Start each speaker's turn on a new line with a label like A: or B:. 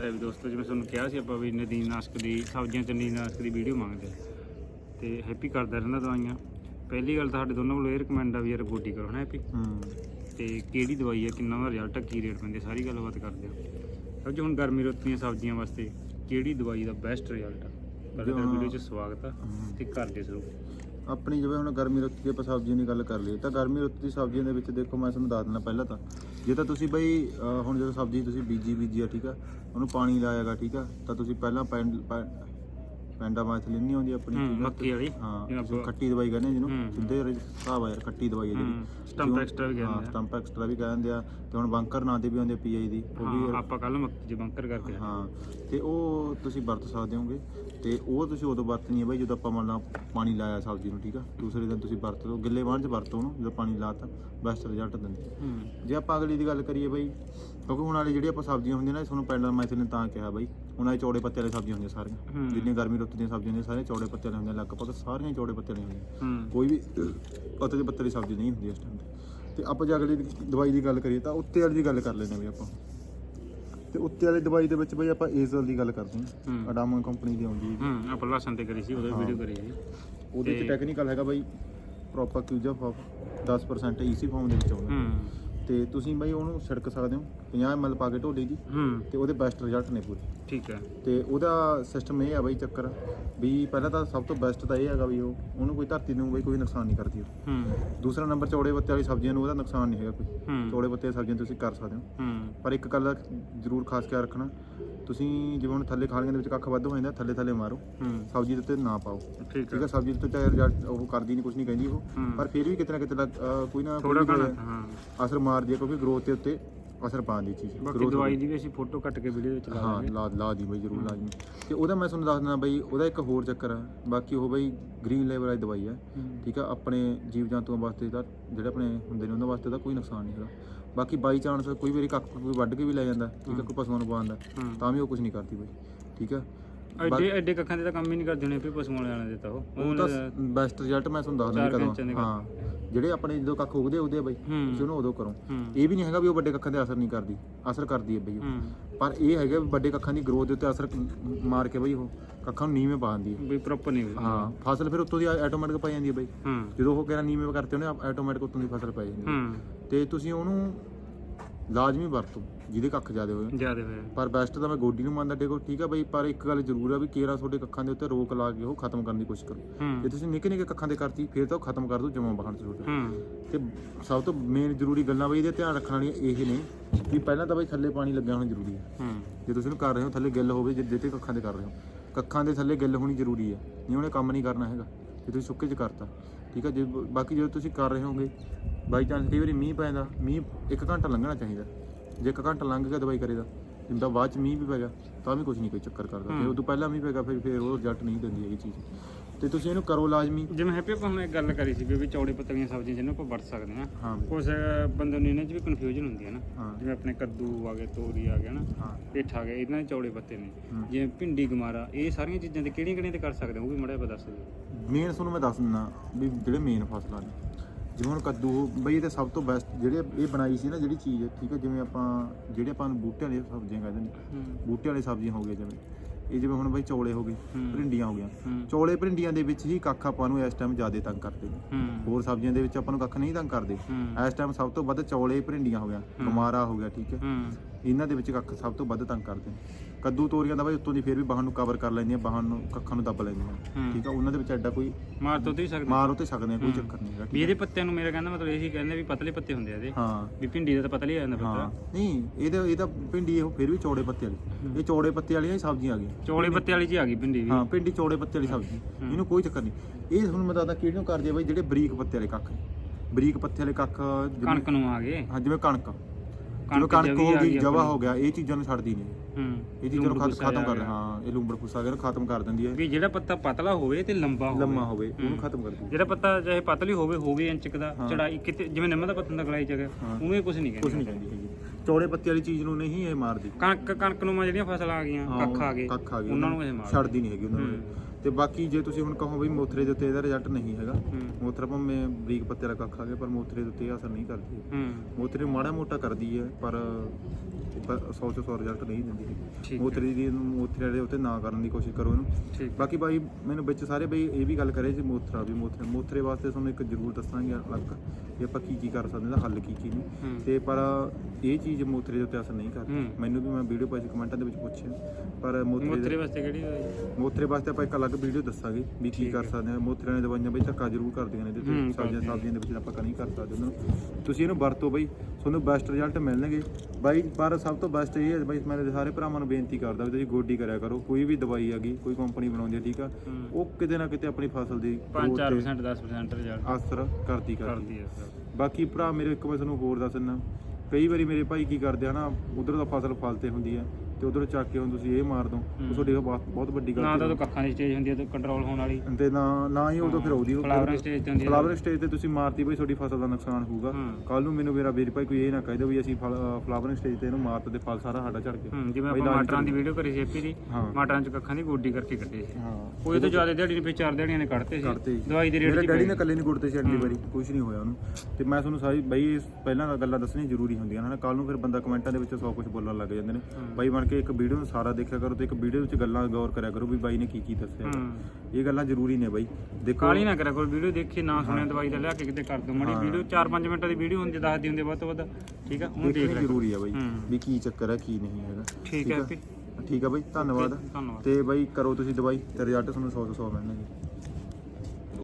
A: ਲੈ ਵੀ ਦੋਸਤੋ ਜਿਵੇਂ ਤੁਹਾਨੂੰ ਕਿਹਾ ਸੀ ਆਪਾਂ ਵੀ ਨਦੀਨ ਨਾਸ਼ਕ ਦੀ ਸਬਜ਼ੀਆਂ ਚ ਨਦੀਨ ਨਾਸ਼ਕ ਦੀ ਵੀਡੀਓ ਮੰਗਦੇ ਆ। ਤੇ ਹੈਪੀ ਕਰਦਾ ਰਹਿੰਦਾ ਦਵਾਈਆਂ ਪਹਿਲੀ ਗੱਲ ਤਾਂ ਸਾਡੇ ਦੋਨਾਂ ਕੋਲ ਇਹ ਰეკਮੈਂਡ ਆ ਵੀ ਯਾਰ ਗੋਡੀ ਕਰੋ ਨਾ ਹੈਪੀ
B: ਹੂੰ
A: ਤੇ ਕਿਹੜੀ ਦਵਾਈ ਹੈ ਕਿੰਨਾ ਦਾ ਰਿਜ਼ਲਟ ਹੈ ਕੀ ਰੇਟ ਪੈਂਦੇ ਸਾਰੀ ਗੱਲਬਾਤ ਕਰਦੇ ਆ ਕਿਉਂਕਿ ਹੁਣ ਗਰਮੀ ਰੁੱਤ ਦੀਆਂ ਸਬਜ਼ੀਆਂ ਵਾਸਤੇ ਕਿਹੜੀ ਦਵਾਈ ਦਾ ਬੈਸਟ ਰਿਜ਼ਲਟ ਆ ਪਹਿਲੇ ਤਾਂ
B: ਹਾਂ।
A: ਵੀਡੀਓ 'ਚ ਸਵਾਗਤ ਆ। ਤੇ ਕਰਦੇ ਸ਼ੁਰੂ
B: ਆਪਣੀ ਜਿਵੇਂ ਹੁਣ ਗਰਮੀ ਰੁੱਤ ਦੀ ਆਪਾਂ ਸਬਜ਼ੀਆਂ ਦੀ ਗੱਲ ਕਰ ਲਈਏ, ਤਾਂ ਗਰਮੀ ਰੁੱਤ ਦੀ ਸਬਜ਼ੀਆਂ ਦੇ ਵਿੱਚ ਦੇਖੋ ਮੈਂ ਤੁਹਾਨੂੰ ਦੱਸ ਦਿੰਦਾ ਪਹਿਲਾਂ ਤਾਂ, ਜੇ ਤਾਂ ਤੁਸੀਂ ਬਈ, ਅਹ ਹੁਣ ਜਦੋਂ ਸਬਜ਼ੀ ਤੁਸੀਂ ਬੀਜੀ ਬੀਜੀ ਆ, ਠੀਕ ਆ, ਉਹਨੂੰ ਪਾਣੀ ਲਾਇਆਗਾ ਠੀਕ ਆ, ਤਾਂ ਤੁਸੀਂ ਪਹਿਲਾਂ ਪੈਂਡ ਪੈ- ਪੈਂਡਾ ਮਾਥਲੀਨ ਨਹੀਂ ਆਉਂਦੀ ਆਪਣੀ
A: ਹੂੰ? ਮੱਕੀ ਵਾਲੀ।
B: ਹਾਂ
A: ਆਪਾਂ-
B: ਖੱਟੀ ਦਵਾਈ ਕਹਿੰਦੇ ਆ ਜਿਹਨੂੰ
A: ਹੂੰ,
B: ਸਿੱਧੇ ਹਿਸਾਬ ਆ ਯਾਰ ਖੱਟੀ ਦਵਾਈ ਆ
A: ਹੂੰ,
B: ਜਿਹੜੀ
A: stump
B: ਜਿਉਂ-
A: extra ਵੀ ਕਹਿੰਦੇ
B: ਹਾਂ
A: ਆ।
B: ਸਟੰਪ ਐਕਸਟਰਾ ਵੀ ਕਹਿੰਦੇ ਆ ਤੇ ਹੁਣ ਬੰਕਰ ਨਾਂ ਦੇ ਵੀ ਆਉਂਦੇ ਪੀਆਈ ਦੀ ਉਹ ਵੀ
A: ਹਾਂ ਆਪਾਂ ਕੱਲ ਮੱਕੀ ਚ ਬੰਕਰ ਕਰਕੇ
B: ਹਾਂ ਤੇ ਉਹ ਤੁਸੀਂ ਵਰਤ ਸਕਦੇ ਹੋਗੇ ਤੇ ਉਹ ਤੁਸੀਂ ਉਦੋਂ ਵਰਤਣੀ ਹੈ ਬਾਈ ਜਦੋਂ ਆਪਾਂ ਮੰਨ ਲਾ ਪਾਣੀ ਲਾਇਆ ਸਬਜ਼ੀ ਨੂੰ ਠੀਕ ਆ? ਦੂਸਰੇ ਦਿਨ ਤੁਸੀਂ ਵਰਤ ਲਓ ਗਿੱਲੇ ਵਾਣ 'ਚ ਵਰਤੋ ਉਹਨੂੰ ਜਦੋਂ ਪਾਣੀ ਲਾਤਾ ਬੈਸਟ ਰਿਜ਼ਲਟ ਦਿੰਦੀ।
A: ਹੂੰ।
B: ਜੇ ਆਪਾਂ ਅਗਲੀ ਦੀ ਗੱਲ ਕਰੀਏ ਬਾਈ ਕਿਉਂਕਿ ਹੁਣ ਵਾਲੀ ਜਿਹੜੀ ਆਪਾਂ ਸਬਜ਼ੀਆਂ ਹੁੰਦੀਆਂ ਨੇ ਤੁਹਾਨੂੰ ਪਹਿਲਾਂ ਮੈਂ ਨੇ ਤਾਂ ਕਿਹਾ ਬਾਈ ਹੁਣ ਇਹ ਚੌੜੇ ਪੱਤੇ ਵਾਲੀ ਸਬਜ਼ੀਆਂ ਹੁੰਦੀਆਂ ਸਾਰੀਆਂ। ਜਿੰਨੀਆਂ ਗਰਮੀ ਰੁੱਤ ਦੀਆਂ ਸਬਜ਼ੀਆਂ ਹੁੰਦੀਆਂ ਸਾਰੀਆਂ ਚੌੜੇ ਪੱਤੇ ਵਾਲੀਆਂ ਹੁੰਦੀਆਂ ਲਗਭਗ ਸਾਰੀਆਂ ਚੌੜੇ ਪੱਤੇ ਵਾਲੀਆਂ ਹੁੰਦੀਆਂ। ਕੋਈ ਵੀ ਪੱਤੇ ਦੇ ਪੱਤੇ ਦੀ ਸਬਜ਼ੀ ਨਹੀਂ ਹੁੰਦੀ ਇਸ ਟਾਈਮ ਤੇ। ਤੇ ਆਪਾਂ ਜੇ ਅਗਲੀ ਦੀ ਦਵਾਈ ਦੀ ਗੱਲ ਕਰੀਏ ਤਾਂ ਉੱਤੇ ਵਾਲੀ ਦੀ ਗੱਲ ਕਰ ਲੈਂਦੇ ਵੀ ਆਪਾਂ। ਤੇ ਉੱਤੇ ਵਾਲੀ ਦਵਾਈ ਦੇ ਵਿੱਚ ਬਈ ਆਪਾਂ ਏਜ਼ਲ ਦੀ ਗੱਲ ਕਰਦੇ ਹਾਂ। ਅਡਾਮਨ ਕੰਪਨੀ ਦੀ ਆਉਂਦੀ ਹੈ
A: ਹੂੰ ਆਪਾਂ ਲਸਣ ਤੇ ਕਰੀ ਸੀ ਉਹਦੇ। ਵੀਡੀਓ ਕਰੀ ਸੀ।
B: ਉਹਦੇ ਵਿੱਚ
A: ਤੇ-
B: ਟੈਕਨੀਕਲ ਹੈਗਾ ਬਈ ਪ੍ਰੋਪਰ ਕਿਊਜਾ ਆਫ 10% ਈਸੀ ਫਾਰਮ ਦੇ ਵਿੱਚ ਆਉਂਦਾ।
A: ਹੂੰ।
B: ਤੇ ਤੁਸੀਂ ਬਈ ਉਹਨੂੰ ਛਿੜਕ ਸਕਦੇ ਹੋ 50 ml ਪਾ ਕੇ ਢੋਲੀ ਦੀ।
A: ਹੂੰ।
B: ਤੇ ਉਹਦੇ ਬੈਸਟ ਰਿਜ਼ਲਟ ਨੇ ਪੂਰੇ।
A: ਠੀਕ ਹੈ।
B: ਤੇ ਉਹਦਾ ਸਿਸਟਮ ਇਹ ਆ ਬਈ ਚੱਕਰ ਵੀ ਪਹਿਲਾਂ ਤਾਂ ਸਭ ਤੋਂ ਬੈਸਟ ਤਾਂ ਇਹ ਹੈਗਾ ਵੀ ਉਹ ਉਹਨੂੰ ਕੋਈ ਧਰਤੀ ਨੂੰ ਬਈ ਕੋਈ ਨੁਕਸਾਨ ਨਹੀਂ ਕਰਦੀ ਉਹ।
A: ਹੂੰ।
B: ਦੂਸਰਾ ਨੰਬਰ ਚੌੜੇ ਪੱਤੇ ਵਾਲੀ ਸਬਜ਼ੀਆਂ ਨੂੰ ਉਹਦਾ ਨੁਕਸਾਨ ਨਹੀਂ ਹੈਗਾ ਕੋਈ। ਚੌੜੇ ਪੱਤੇ ਦੀਆਂ ਸਬਜ਼ੀਆਂ ਤੁਸੀਂ ਕਰ ਸਕਦੇ ਹੋ।
A: ਹੂੰ।
B: ਪਰ ਇੱਕ ਗੱਲ ਦਾ ਜ਼ਰੂਰ ਖਾਸ ਖਿਆਲ ਰੱਖਣਾ ਤੁਸੀਂ ਜਿਵੇਂ ਹੁਣ ਥੱਲੇ ਖਾਲੀਆਂ ਦੇ ਵਿੱਚ ਕੱਖ ਵੱਧ ਹੋ ਜਾਂਦਾ ਥੱਲੇ ਥੱਲੇ ਮਾਰੋ।
A: ਹੂੰ।
B: ਸਬਜ਼ੀ ਦੇ ਉੱਤੇ ਨਾ ਪਾਓ।
A: ਠੀਕ
B: ਠੀਕ
A: ਹੈ
B: ਹੈ ਸਬਜ਼ੀ ਦੇ ਉੱਤੇ ਚਾਹੇ ਰਿਜ਼ਲਟ ਉਹ ਕਰਦੀ ਨਹੀਂ ਕੁਝ ਨਹੀਂ ਕਹਿੰਦੀ ਉਹ।
A: ਹੂੰ।
B: ਪਰ ਫਿਰ ਵੀ ਕਿਤੇ ਨਾ ਕਿਤੇ ਲੱਗ- ਅਹ ਕੋਈ ਨਾ
A: ਥੋੜਾ
B: ਕੋਈ
A: ਘਣਾ ਹਾਂ।
B: ਅਸਰ ਮਾਰਦੀ ਹੈ ਕਿਉਂਕਿ ਗਰੋਥ ਦੇ ਉੱਤੇ ਅਸਰ ਪਾਉਂਦੀ ਚੀਜ਼
A: ਬਾਕੀ
B: growth
A: ਦਵਾਈ ਦੀ ਵੀ ਅਸੀਂ ਫੋਟੋ ਕੱਟ ਕੇ ਵੀਡੀਓ ਵਿੱਚ ਲਾ
B: ਹਾਂ
A: ਦਾਂਗੇ
B: ਲਾ ਲਾ ਦੀ ਬਈ ਜ਼ਰੂਰ ਲਾਜ਼ਮੀ ਤੇ ਉਹਦਾ ਮੈਂ ਤੁਹਾਨੂੰ ਦੱਸ ਦਿੰਦਾ ਬਈ ਉਹਦਾ ਇੱਕ ਹੋਰ ਚੱਕਰ ਆ ਬਾਕੀ ਉਹ ਬਈ ਗ੍ਰੀਨ ਲੈਵਲ ਵਾਲੀ ਦਵਾਈ ਆ
A: ਹੂੰ।
B: ਠੀਕ ਆ ਆਪਣੇ ਜੀਵ ਜੰਤੂਆਂ ਵਾਸਤੇ ਤਾਂ ਜਿਹੜੇ ਆਪਣੇ ਹੁੰਦੇ ਨੇ ਉਹਨਾਂ ਵਾਸਤੇ ਤਾਂ ਕੋਈ ਨੁਕਸਾਨ ਨਹੀਂ ਹੈਗਾ। ਬਾਕੀ ਬਾਈ ਚਾਂਸ ਕੋਈ ਵਾਰੀ ਕੱਖ ਕੋਈ ਵੱਢ ਕੇ ਵੀ ਲੈ ਜਾਂਦਾ ਠੀਕ ਆ ਕੋਈ ਪਸ਼ੂਆਂ ਨੂੰ ਪਾਉਂਦਾ
A: ਹੂੰ।
B: ਤਾਂ ਵੀ ਉਹ ਕੁਝ ਨਹੀਂ ਕਰਦੀ ਬਈ। ਠੀਕ ਆ?
A: ਐਡੇ ਐਡੇ ਕੱਖਾਂ ਦੇ ਤਾਂ ਕੰਮ ਹੀ ਨਹੀਂ ਕਰਦੇ ਹੋਣੇ ਵੀ ਪਸ਼ੂਆਂ ਵਾਲਿਆਂ ਨੇ ਦਿੱਤਾ ਉਹ।
B: ਉਹ ਤਾਂ ਬੈਸਟ ਰਿਜ਼ਲਟ ਮੈਂ ਤੁਹਾਨੂੰ ਦੱਸ ਦਿੰਦਾ ਕਦੋਂ। ਹਾਂ। ਜਿਹੜੇ ਆਪਣੇ ਜਦੋਂ ਕੱਖ ਉਗਦੇ ਉਹਦੇ ਆ ਬਈ ਤੁਸੀਂ ਉਹਨੂੰ ਉਦੋਂ ਕਰੋ। ਇਹ ਵੀ ਨਹੀਂ ਹੈਗਾ ਵੀ ਉਹ ਵੱਡੇ ਕੱਖਾਂ ਤੇ ਅਸਰ ਨਹੀਂ ਕਰਦੀ। ਅਸਰ ਕਰਦੀ ਹੈ ਬਈ ਉਹ। ਪਰ ਇਹ ਹੈਗਾ ਵੀ ਵੱਡੇ ਕੱਖਾਂ ਦੀ ਗਰੋਥ ਦੇ ਉੱਤੇ ਅਸਰ ਮਾਰ ਕੇ ਬਈ ਉਹ ਕੱਖਾਂ ਨੂੰ ਨੀਵੇਂ ਪਾ ਦਿੰਦੀ ਹੈ।
A: ਵੀ ਪ੍ਰੋਪਰ ਨਹੀਂ।
B: ਹਾਂ। ਫਸਲ ਫਿਰ ਉੱਤੋਂ ਦੀ ਆਟੋਮੈਟਿਕ ਪੈ ਜਾਂਦੀ ਹੈ ਬਈ। ਜਦੋਂ ਉਹ ਕਹਿੰਦਾ ਨੀਵੇਂ ਕਰਤੇ ਉਹਨੇ ਆਟੋਮੈਟਿਕ ਉੱਤੋਂ ਦੀ ਫਸਲ ਪੈ ਜਾਂਦੀ ਹੂੰ। ਤੇ ਤੁਸੀਂ ਉਹਨੂੰ ਲਾਜ਼ਮੀ ਵਰਤੋ ਜਿਹਦੇ ਕੱਖ ਜ਼ਿਆਦੇ ਹੋਏ।
A: ਜ਼ਿਆਦਾ ਹੋਇਆ
B: ਪਰ ਬੈਸਟ ਤਾਂ ਮੈਂ ਗੋਡੀ ਨੂੰ ਮੰਨਦਾ ਦੇਖੋ ਠੀਕ ਆ ਬਈ ਪਰ ਇੱਕ ਗੱਲ ਜ਼ਰੂਰ ਆ ਵੀ ਕੇਰਾ ਤੁਹਾਡੇ ਕੱਖਾਂ ਦੇ ਉੱਤੇ ਰੋਕ ਲਾ ਕੇ ਉਹ ਖਤਮ ਕਰਨ ਦੀ ਕੋਸ਼ਿਸ਼ ਕਰੋ। ਜੇ
A: ਹੂੰ
B: ਤੁਸੀਂ ਨਿੱਕੇ ਨਿੱਕੇ ਕੱਖਾਂ ਦੇ ਕਰਤੀ ਫਿਰ ਤਾਂ ਉਹ ਖਤਮ ਕਰ ਦੋ ਜਮਾਂ ਬਾਹਰ ਤੋਂ ਛੋਟਾ
A: ਹੂੰ।
B: ਤੇ ਸਭ ਤੋਂ ਮੇਨ ਜ਼ਰੂਰੀ ਗੱਲਾਂ ਬਈ ਇਹਦੇ ਧਿਆਨ ਰੱਖਣ ਵਾਲੀਆਂ ਇਹ ਨੇ ਵੀ ਪਹਿਲਾਂ ਤਾਂ ਬਈ ਥੱਲੇ ਪਾਣੀ ਲੱਗਿਆ ਹੋਣਾ ਜ਼ਰੂਰੀ ਹੈ
A: ਹੂੰ।
B: ਜੇ ਤੁਸੀਂ ਉਹਨੂੰ ਕਰ ਰਹੇ ਹੋ ਥੱਲੇ ਗਿੱਲ ਹੋਵੇ ਜੇ ਜਿੱਤੇ ਕੱਖਾਂ ਤੇ ਕਰ ਰਹੇ ਹੋ। ਕੱਖਾਂ ਦੇ ਥੱਲੇ ਗਿੱਲ ਹੋਣੀ ਜ਼ਰੂਰੀ ਹੈ ਨਹੀਂ ਉਹਨੇ ਕੰਮ ਨਹੀਂ ਕਰਨਾ ਹੈਗਾ। ਜੇ ਤੁਸੀਂ ਸੁੱਕੇ 'ਚ ਕਰਤਾ ਠੀਕ ਹੈ ਜੇ ਬਾਕੀ ਜਦੋਂ ਤੁਸੀਂ ਕਰ ਰਹੇ ਹੋਗੇ ਬਾਈ ਚਾਂਸ ਕਈ ਵਾਰੀ ਮੀਂਹ ਪੈਂਦਾ ਮੀਂਹ ਇੱਕ ਘੰਟਾ ਲੰਘਣਾ ਚਾਹੀਦਾ। ਜੇ ਇੱਕ ਘੰਟਾ ਲੰਘ ਗਿਆ ਦਵਾਈ ਕਰੇਗਾ ਜਿੰਦਾ ਬਾਅਦ ਚ ਮੀਂਹ ਵੀ ਪੈ ਗਿਆ ਤਾਂ ਵੀ ਕੁਝ ਨਹੀਂ ਕੋਈ ਚੱਕਰ ਕਰਦਾ। ਤੇ
A: ਹੂੰ।
B: ਉਦੋਂ ਪਹਿਲਾਂ ਮੀਂਹ ਪੈਗਾ ਫਿਰ ਫਿਰ ਉਹ ਜੱਟ ਨਹੀਂ ਦਿੰਦੀ ਹੈਗੀ ਚੀਜ਼। ਤੇ ਤੁਸੀਂ ਇਹਨੂੰ ਕਰੋ ਲਾਜ਼ਮੀ।
A: ਜਿਵੇਂ ਹੈਪੀ ਆਪਾਂ ਹੁਣ ਇੱਕ ਗੱਲ ਕਰੀ ਸੀ ਵੀ ਚੌੜੇ ਪੱਤਲੀਆਂ ਸਬਜ਼ੀਆਂ ਜਿਹਨੂੰ ਆਪਾਂ ਵਰਤ ਸਕਦੇ ਹਾਂ।
B: ਹਾਂ
A: ਕੁਝ ਬੰਦੇ ਨੂੰ ਇਹਨਾਂ 'ਚ ਵੀ ਕਨਫਿਊਜ਼ਨ ਹੁੰਦੀ ਹੈ ਨਾ। ਜਿਵੇਂ ਆਪਣੇ ਕੱਦੂ ਆ ਗਏ ਤੋਰੀ ਆ ਗਿਆ ਨਾ ਪੇਠਾ ਆ ਗਿਆ ਇਹਨਾਂ ਦੇ ਚੌੜੇ ਪੱਤੇ ਨੇ। ਜਿਵੇਂ ਭਿੰਡੀ ਗਮਾਰਾ ਇਹ ਸਾਰੀਆਂ ਚੀਜ਼ਾਂ ਤੇ ਕਿਹੜੀਆਂ ਕਿਹੜੀਆਂ ਤੇ ਕਰ ਸਕਦੇ ਹੋ? ਉਹ ਵੀ ਮੜਾ ਦੱਸ ਦਿਓ
B: ਮੇਨ ਤੁਹਾਨੂੰ ਮੈਂ ਦੱਸ ਦਿੰਦਾ ਵੀ ਜਿਹੜੇ ਮੇਨ ਫਸਲਾਂ ਨੇ ਜਿਵੇਂ ਹੁਣ ਕੱਦੂ ਬਈ ਇਹ ਤਾਂ ਸਭ ਤੋਂ ਬੈਸਟ ਜਿਹੜੇ ਇਹ ਬਣਾਈ ਸੀ ਨਾ ਜਿਹੜੀ ਚੀਜ਼ ਠੀਕ ਹੈ ਜਿਵੇਂ ਆਪਾਂ ਜਿਹੜੇ ਆਪਾਂ ਨੂੰ ਬੂਟਿਆਂ ਦੀਆਂ ਸਬਜ਼ੀਆਂ ਕਹਿੰਦੇ ਨੇ
A: ਹੂੰ।
B: ਬੂਟਿਆਂ ਵਾਲੀ ਸਬਜ਼ੀਆਂ ਹੋ ਗਈਆਂ ਜਿਵੇਂ। ਇਹ ਜਿਵੇਂ ਹੁਣ ਬਈ ਚੌਲੇ ਹੋ ਗਏ। ਭਿੰਡੀਆਂ ਹੋ ਗਈਆਂ। ਚੌਲੇ ਭਿੰਡੀਆਂ ਦੇ ਵਿੱਚ ਹੀ ਕੱਖ ਆਪਾਂ ਨੂੰ ਇਸ ਟਾਈਮ ਜ਼ਿਆਦਾ ਤੰਗ ਕਰਦੇ ਨੇ। ਹੋਰ ਸਬਜ਼ੀਆਂ ਦੇ ਵਿੱਚ ਆਪਾਂ ਨੂੰ ਕੱਖ ਨਹੀਂ ਤੰਗ ਕਰਦੇ। ਇਸ ਟਾਈਮ ਸਭ ਤੋਂ ਵੱਧ ਚੌਲੇ ਭਿੰਡੀਆਂ ਹੋ ਗਿਆ ਗਮਾਰਾ ਹੋ ਗਿਆ ਠੀਕ ਹੂੰ। ਇਹਨਾਂ ਦੇ ਵਿੱਚ ਕੱਖ ਸਭ ਤੋਂ ਵੱਧ ਤੰਗ ਕਰਦੇ ਨੇ। ਕੱਦੂ ਤੋਰੀਆਂ ਦਾ ਬਈ ਉੱਤੋਂ ਦੀ ਫੇਰ ਵੀ ਬਾਹਰ ਨੂੰ ਕਵਰ ਕਰ ਲੈਂਦੀਆਂ ਬਾਹਰ ਨੂੰ ਕੱਖਾਂ ਨੂੰ ਦੱਬ ਲੈਂਦੀਆਂ। ਠੀਕ ਆ ਉਹਨਾਂ ਦੇ ਵਿੱਚ ਐਡਾ ਕੋਈ
A: ਮਾਰ ਤੋਂ ਤੇ ਸਕਦੇ।
B: ਮਾਰ ਉਤੇ ਸਕਦੇ ਆ ਕੋਈ ਚੱਕਰ ਨਹੀਂ ਹੈਗਾ
A: ਵੀ ਇਹਦੇ ਪੱਤਿਆਂ ਨੂੰ ਮੇਰਾ ਕਹਿੰਦਾ ਮਤਲਬ ਇਹੀ ਕਹਿੰਦੇ ਵੀ ਪਤਲੇ ਪੱਤੇ ਹੁੰਦੇ ਆ ਇਹਦੇ।
B: ਹਾਂ।
A: ਵੀ ਭਿੰਡੀ ਦਾ ਤਾਂ ਪਤਲਾ ਹੀ ਆ ਜਾਂਦਾ
B: ਹਾਂ।
A: ਪੱਤਾ
B: ਨਹੀਂ ਇਹਦਾ ਇਹ ਤਾਂ ਭਿੰਡੀ ਇਹ ਫਿਰ ਵੀ ਚੌੜੇ ਪੱਤੇ ਵਾਲੀ। ਇਹ ਚੌੜੇ ਪੱਤੇ ਵਾਲੀਆਂ ਹੀ ਸਬਜ਼ੀਆਂ ਆ ਗਈਆਂ।
A: ਚੌੜੇ ਪੱਤੇ ਵਾਲੀ ਚ ਆ ਗਈ ਭਿੰਡੀ ਵੀ।
B: ਹਾਂ ਭਿੰਡੀ ਚੌੜੇ ਪੱਤੇ ਵਾਲੀ ਸਬਜ਼ੀ। ਇਹਨੂੰ ਕੋਈ ਚੱਕਰ ਨਹੀਂ। ਇਹ ਤੁਹਾਨੂੰ ਮੈਂ ਦੱਸਦਾ ਕਿਹਨੂੰ ਕਰਦੇ ਆ ਬਈ ਜਿਹੜੇ ਬਰੀਕ ਪੱਤੇ ਵਾਲੇ ਕੱਖ ਬਰੀਕ ਪੱਤੇ ਵਾਲੇ ਕੱਖ
A: ਕਣਕ ਨੂੰ ਆ ਗਏ।
B: ਹਾਂ ਜਿਵੇਂ ਕਣਕ। ਜਿਵੇਂ
A: ਕਣਕ
B: ਹੋ ਗਈ ਜਵਾ। ਹੋ ਗਿਆ ਇਹ ਚੀਜ਼ਾਂ ਨੂੰ ਛੱਡਦੀ ਨਹੀਂ।
A: ਹੂੰ
B: ਇਹ ਚੀਜ਼ਾਂ ਨੂੰ ਖਤ- ਖਤਮ ਕਰ ਹਾਂ ਇਹ ਲੂੰਬੜ ਫੁੱਸਾ ਵਗੈਰਾ ਖਤਮ ਕਰ ਦਿੰਦੀ ਹੈ।
A: ਵੀ ਜਿਹੜਾ ਪੱਤਾ ਪਤਲਾ ਹੋਵੇ ਤੇ ਲੰਬਾ ਹੋਵੇ।
B: ਲੰਮਾ ਹੋਵੇ ਉਹਨੂੰ ਖਤਮ ਕਰ ਦਿੰਦੀ
A: ਜਿਹੜਾ ਪੱਤਾ ਚਾਹੇ ਪਤਲੀ ਹੋਵੇ ਹੋਵੇ ਇੰਚ ਕੁ ਦਾ। ਚੜਾਈ ਕਿਤੇ ਜਿਵੇਂ ਨਿੰਮ ਦਾ ਪੱਤਾ ਦਾ ਗਲਾਈ ਚ
B: ਹਾਂ।
A: ਉਹਨੂੰ ਕੁਝ ਨਹੀਂ
B: ਕੁਝ
A: ਕਹਿੰਦੇ
B: ਨਹੀਂ ਕਹਿੰਦੀ। ਹੈਗੀ। ਚੌੜੇ ਪੱਤੇ ਵਾਲੀ ਚੀਜ਼ ਨੂੰ ਨਹੀਂ ਇਹ ਮਾਰਦੀ।
A: ਕਣਕ ਕਣਕ ਨੂੰ ਜਿਹੜੀਆਂ ਫਸਲਾਂ ਆ ਗਈਆਂ ਕੱਖ ਆ ਗਏ
B: ਕੱਖ ਆ ਗਏ
A: ਉਹਨਾਂ ਨੂੰ ਇਹ ਮਾਰ
B: ਛੱਡਦੀ ਨਹੀਂ ਹੈਗੀ ਉਹਨਾਂ ਨੂੰ। ਤੇ ਬਾਕੀ ਜੇ ਤੁਸੀਂ ਹੁਣ ਕਹੋ ਬਈ ਮੋਥਰੇ ਦੇ ਉੱਤੇ ਇਹਦਾ ਰਿਜ਼ਲਟ ਨਹੀਂ ਹੈਗਾ ਮੋਥਰਾ ਭਾਵੇਂ ਬਰੀਕ ਪੱਤੇ ਵਾਲਾ ਕੱਖ ਆ ਗਿਆ ਪਰ ਮੋਥਰੇ ਦੇ ਉੱਤੇ ਇਹ ਅਸਰ ਨਹੀਂ ਕਰਦੀ। ਮੋਥਰੇ ਮਾੜਾ ਮੋਟਾ ਕਰਦੀ ਹੈ ਪਰ 100 ਤੋਂ 100 ਰਿਜ਼ਲਟ ਨਹੀਂ ਦਿੰਦੀ ਮੋਥਰੇ ਦੀ ਮੋਥਰੇ ਦੇ ਉੱਤੇ ਨਾ ਕਰਨ ਦੀ ਕੋਸ਼ਿਸ਼ ਕਰੋ ਇਹਨੂੰ। ਬਾਕੀ ਬਾਈ ਮੈਨੂੰ ਵਿੱਚ ਸਾਰੇ ਬਈ ਇਹ ਵੀ ਗੱਲ ਕਰੇ ਜੀ ਮੋਥਰਾ ਵੀ ਮੋਥਰੇ ਮੋਥਰੇ ਵਾਸਤੇ ਤੁਹਾਨੂੰ ਇੱਕ ਜ਼ਰੂਰ ਦੱਸਾਂਗੇ ਅਲੱਗ ਕਿ ਆਪਾਂ ਕੀ ਕੀ ਕਰ ਸਕਦੇ ਹਾਂ ਹੱਲ ਕੀ ਕੀ ਨਹੀਂ। ਤੇ ਪਰ ਇਹ ਚੀਜ਼ ਮੋਥਰੇ ਦੇ ਉੱਤੇ ਅਸਰ ਨਹੀਂ ਕਰਦੀ। ਮੈਨੂੰ ਵੀ ਮੈਂ ਵੀਡੀਓ ਪਾਈ ਸੀ ਕਮੈਂਟਾਂ ਦੇ ਵਿੱਚ ਪੁੱਛਿਆ ਪਰ ਮੋਥਰੇ
A: ਵਾਸਤੇ ਕਿਹੜੀ
B: ਮੋਥਰੇ ਵਾਸਤੇ ਆਪਾਂ ਇੱਕ ਅਲੱਗ ਵੀਡੀਓ ਦੱਸਾਂਗੇ ਵੀ ਕੀ ਕਰ। ਸਕਦੇ ਹਾਂ। ਮੋਥਰੇ ਨੇ ਦਵਾਈਆਂ ਬਈ ਧੱਕਾ ਜ਼ਰੂਰ ਕਰਦੀਆਂ ਨੇ ਇਹਦੇ ਤੇ। ਸਬਜ਼ੀਆਂ। ਸਬਜ਼ੀਆਂ ਦੇ ਵਿੱਚ ਆਪਾਂ ਨਹੀਂ ਕਰ ਸਕਦੇ। ਉਹਨਾਂ ਨੂੰ ਤੁਸੀਂ ਇਹਨੂੰ ਵਰਤੋ ਬਈ। ਤੁਹਾਨੂੰ ਬੈਸਟ ਰਿਜ਼ਲਟ ਮਿਲਣਗੇ। ਬਾਈ ਪਰ ਸਭ ਤੋਂ ਬੈਸਟ ਇਹ ਹੈ ਬਈ ਮੈਂ ਸਾਰੇ ਭਰਾਵਾਂ ਨੂੰ ਬੇਨਤੀ ਕਰਦਾ ਵੀ ਤੁਸੀਂ ਗੋਡੀ ਕਰਿਆ ਕਰੋ। ਕੋਈ ਵੀ ਦਵਾਈ ਹੈਗੀ ਕੋਈ ਕੰਪਨੀ ਬਣਾਉਂਦੀ ਹੈ ਠੀਕ ਆ। ਉਹ ਕਿਤੇ ਨਾ ਕਿਤੇ ਆਪਣੀ ਫਸਲ ਦੀ growth
A: 5-4% 10% ਰਿਜ਼ਲਟ
B: ਅਸਰ ਕਰਦੀ ਕਰਦੀ
A: ਹੈ।
B: ਬਾਕੀ ਭਰਾ ਮੇਰੇ ਇੱਕ ਵਾਰ ਤੁਹਾਨੂੰ ਹੋਰ ਦੱਸ ਦਿੰਦਾ। ਕਈ ਵਾਰੀ ਮੇਰੇ ਭਾਈ ਕੀ ਕਰਦੇ ਆ ਨਾ ਉਧਰ ਦਾ ਫਸਲ ਫਲਤੇ ਹੁੰਦੀ ਹੈ। ਤੇ ਉਧਰ ਚੱਕ ਕੇ ਹੁਣ ਤੁਸੀਂ ਇਹ ਮਾਰ ਦੋ। ਉਹ ਤੁਹਾਡੀ ਬਹੁਤ ਬਹੁਤ ਵੱਡੀ
A: ਨਾ ਤਾਂ
B: ਗਲਤੀ
A: ਉਹ ਕੱਖਾਂ ਦੀ ਸਟੇਜ ਹੁੰਦੀ ਹੈ ਤੇ ਕੰਟਰੋਲ ਹੋਣ ਵਾਲੀ
B: ਹੈ। ਤੇ ਨਾ ਨਾ ਹੀ ਉਦੋਂ ਫਿਰ ਉਹਦੀ
A: ਫਲਾਵਰਿੰਗ ਸਟੇਜ ਤੇ ਹੁੰਦੀ ਹੈ
B: ਫਲਾਵਰ ਸਟੇਜ ਤੇ ਤੁਸੀਂ ਮਾਰਤੀ ਬਈ ਤੁਹਾਡੀ ਫਸਲ ਦਾ ਨੁਕਸਾਨ ਹੋਊਗਾ
A: ਹੂੰ।
B: ਕੱਲ ਨੂੰ ਮੈਨੂੰ ਮੇਰਾ ਵੀਰ ਭਾਈ ਕੋਈ ਇਹ ਨਾ ਕਹਿ ਦਿਓ ਵੀ ਅਸੀਂ ਫਲਾਵਰਿੰਗ ਸਟੇਜ ਤੇ ਇਹਨੂੰ ਮਾਰਤ ਤੇ ਫਲ ਸਾਰਾ ਸਾਡਾ ਝੜ ਗਿਆ
A: ਹੂੰ ਜਿਵੇਂ
B: ਬਈ
A: ਆਪਾਂ
B: ਨਾ
A: ਮਟਰਾਂ ਦੀ ਵੀਡੀਓ ਕਰੀ ਸੀ ਏਪੀ ਦੀ
B: ਹਾਂ
A: ਮਟਰਾਂ ਚ ਕੱਖਾਂ ਦੀ ਗੋਡੀ ਕਰਕੇ ਕੱਢੇ ਸੀ
B: ਹਾਂ
A: ਕੋਈ ਤਾਂ ਜ਼ਿਆਦਾ ਦਿਹਾੜੀ ਨਹੀਂ ਪਈ ਚਾਰ ਦਿਹਾੜੀਆਂ ਨੇ ਕੱਢਤੇ
B: ਕੱਢਤੇ
A: ਸੀ। ਦਵਾਈ ਦੇ ਰੇਟ
B: ਮੇਰੇ
A: ਦੀ
B: ਡੈਡੀ। ਨੇ ਇਕੱਲੇ ਨਹੀਂ ਗੁੱਟਦੇ ਸੀ ਅਗਲੀ ਵਾਰੀ ਕੁਝ ਨਹੀਂ ਹੋਇਆ ਉਹਨੂੰ ਤੇ ਮੈਂ ਤੁਹਾਨੂੰ ਸਾਰੀ ਬਈ ਇਹ ਪਹਿਲਾਂ ਤਾਂ ਗੱਲਾਂ ਦੱਸਣੀਆਂ ਜ਼ਰੂਰੀ ਹੁੰਦੀਆਂ ਨੇ ਕੱਲ ਨੂੰ ਫਿਰ ਬੰਦਾ ਕਮੈਂਟਾਂ ਦੇ ਵਿੱਚ ਸੌ ਕੁਝ ਬੋਲਣ ਲੱਗ ਜਾਂਦੇ ਨੇ। ਬਾਈ ਬਣ ਕੇ ਇੱਕ ਵੀਡੀਓ ਨੂੰ ਸਾਰਾ ਦੇਖਿਆ ਕਰੋ ਤੇ ਇੱਕ ਵੀਡੀਓ ਵਿੱਚ ਗੱਲਾਂ ਗੌਰ ਕਰਿਆ ਕਰੋ ਵੀ ਬਾਈ ਨੇ ਕੀ ਕੀ ਦੱਸਿਆ
A: ਹੂੰ।
B: ਇਹ ਗੱਲਾਂ ਜ਼ਰੂਰੀ ਨੇ ਬਾਈ। ਦੇਖੋ
A: ਕਾਲੀ ਨਾ ਕਰਿਆ ਕੋਈ ਵੀਡੀਓ ਦੇਖੀ ਨਾ ਸੁਣਿਆ ਦਵਾਈ ਦਾ ਲਿਆ ਕੇ ਕਿਤੇ ਕਰ ਦੋ ਮੜੀ। ਵੀਡੀਓ 4-5 ਮਿੰਟਾਂ ਦੀ ਵੀਡੀਓ ਹੁੰਦੀ ਦੱਸਦੀ ਹੁੰਦੀ ਆ ਵੱਧ ਤੋਂ ਵੱਧ। ਠੀਕ ਆ ਉਹਨੂੰ ਦੇਖ
B: ਦੇਖਣੀ
A: ਲੈ
B: ਜ਼ਰੂਰੀ ਆ ਬਾਈ
A: ਹੂੰ।
B: ਵੀ ਕੀ ਚੱਕਰ ਹੈ ਕੀ ਨਹੀਂ ਹੈਗਾ।
A: ਠੀਕ ਹੈ
B: ਆ? ਠੀਕ ਆ ਬਾਈ ਧੰਨਵਾਦ।
A: ਧੰਨਵਾਦ।
B: ਤੇ ਬਾਈ ਕਰੋ ਤੁਸੀਂ ਦਵਾਈ ਤੇ ਰਿਜ਼ਲਟ ਤੁਹਾਨੂੰ 100 ਤੋਂ 100 ਮਿਲਣਗੇ।